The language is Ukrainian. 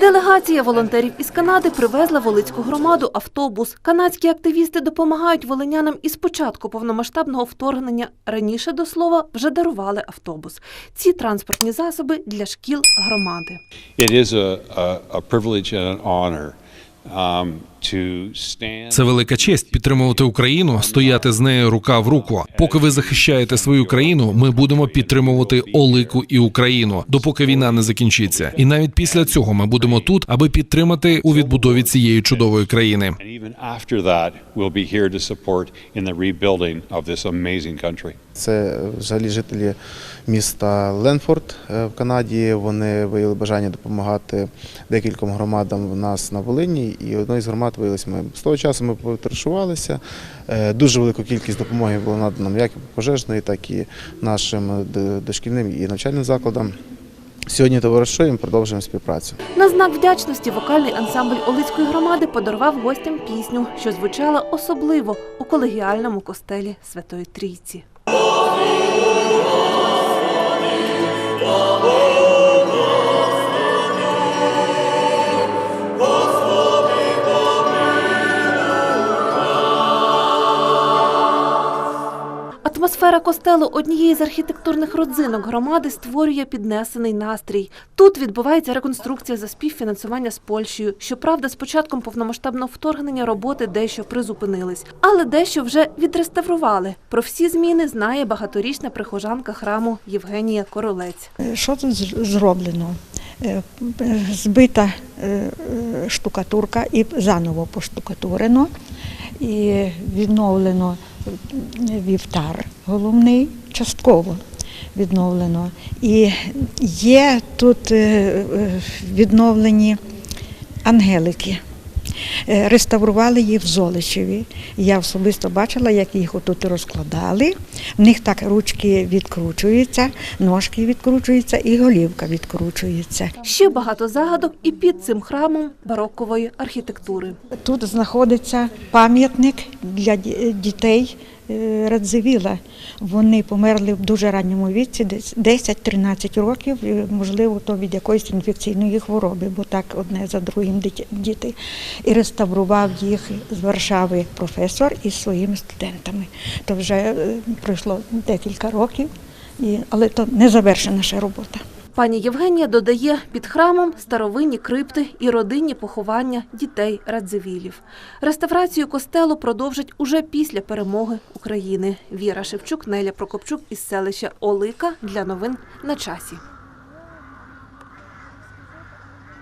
Делегація волонтерів із Канади привезла Волицьку громаду автобус. Канадські активісти допомагають волинянам із початку повномасштабного вторгнення. Раніше, до слова, вже дарували автобус. Ці транспортні засоби для шкіл громади. It is a, a. Це велика честь підтримувати Україну, стояти з нею рука в руку. Поки ви захищаєте свою країну, ми будемо підтримувати Олику і Україну, допоки війна не закінчиться. І навіть після цього ми будемо тут, аби підтримати у відбудові цієї чудової країни. Even after that, we'll be here to support in the rebuilding of this amazing country. Це взагалі жителі міста Ленфорд е, в Канаді. Вони виявили бажання допомагати декільком громадам в нас на Волині, і одної з громад виявилися ми. З того часу ми потаришувалися. Е, Дуже велику кількість допомоги було надано як пожежної, так і нашим дошкільним і навчальним закладам. Сьогодні товаришуємо, продовжуємо співпрацю. На знак вдячності вокальний ансамбль Олицької громади подарував гостям пісню, що звучала особливо у колегіальному костелі Святої Трійці. Атмосфера костелу однієї з архітектурних родзинок громади створює піднесений настрій. Тут відбувається реконструкція за співфінансування з Польщею. Щоправда, з початком повномасштабного вторгнення роботи дещо призупинились, але дещо вже відреставрували. Про всі зміни знає багаторічна прихожанка храму Євгенія Королець. Що тут зроблено? Е, е, Збита е, е, штукатурка і заново поштукатурено, і відновлено е, вівтар головний, частково відновлено. І є тут е, е, відновлені ангелики. Е, Реставрували їх в Золочеві. Я особисто бачила, як їх отут розкладали. В них так ручки відкручуються, ножки відкручуються і голівка відкручується. Ще багато загадок і під цим храмом барокової архітектури. Тут знаходиться пам'ятник для дітей е, Радзивіла. Вони померли в дуже ранньому віці, десь 10-13 років, можливо, то від якоїсь інфекційної хвороби, бо так одне за другим діти. І реставрував їх з Варшави професор із своїми студентами. То вже е, пройшло декілька років, але то не завершена ще робота. Пані Євгенія додає під храмом старовинні крипти і родинні поховання дітей Радзивілів. Реставрацію костелу продовжать уже після перемоги України. Віра Шевчук, Неля Прокопчук із селища Олика для новин на часі.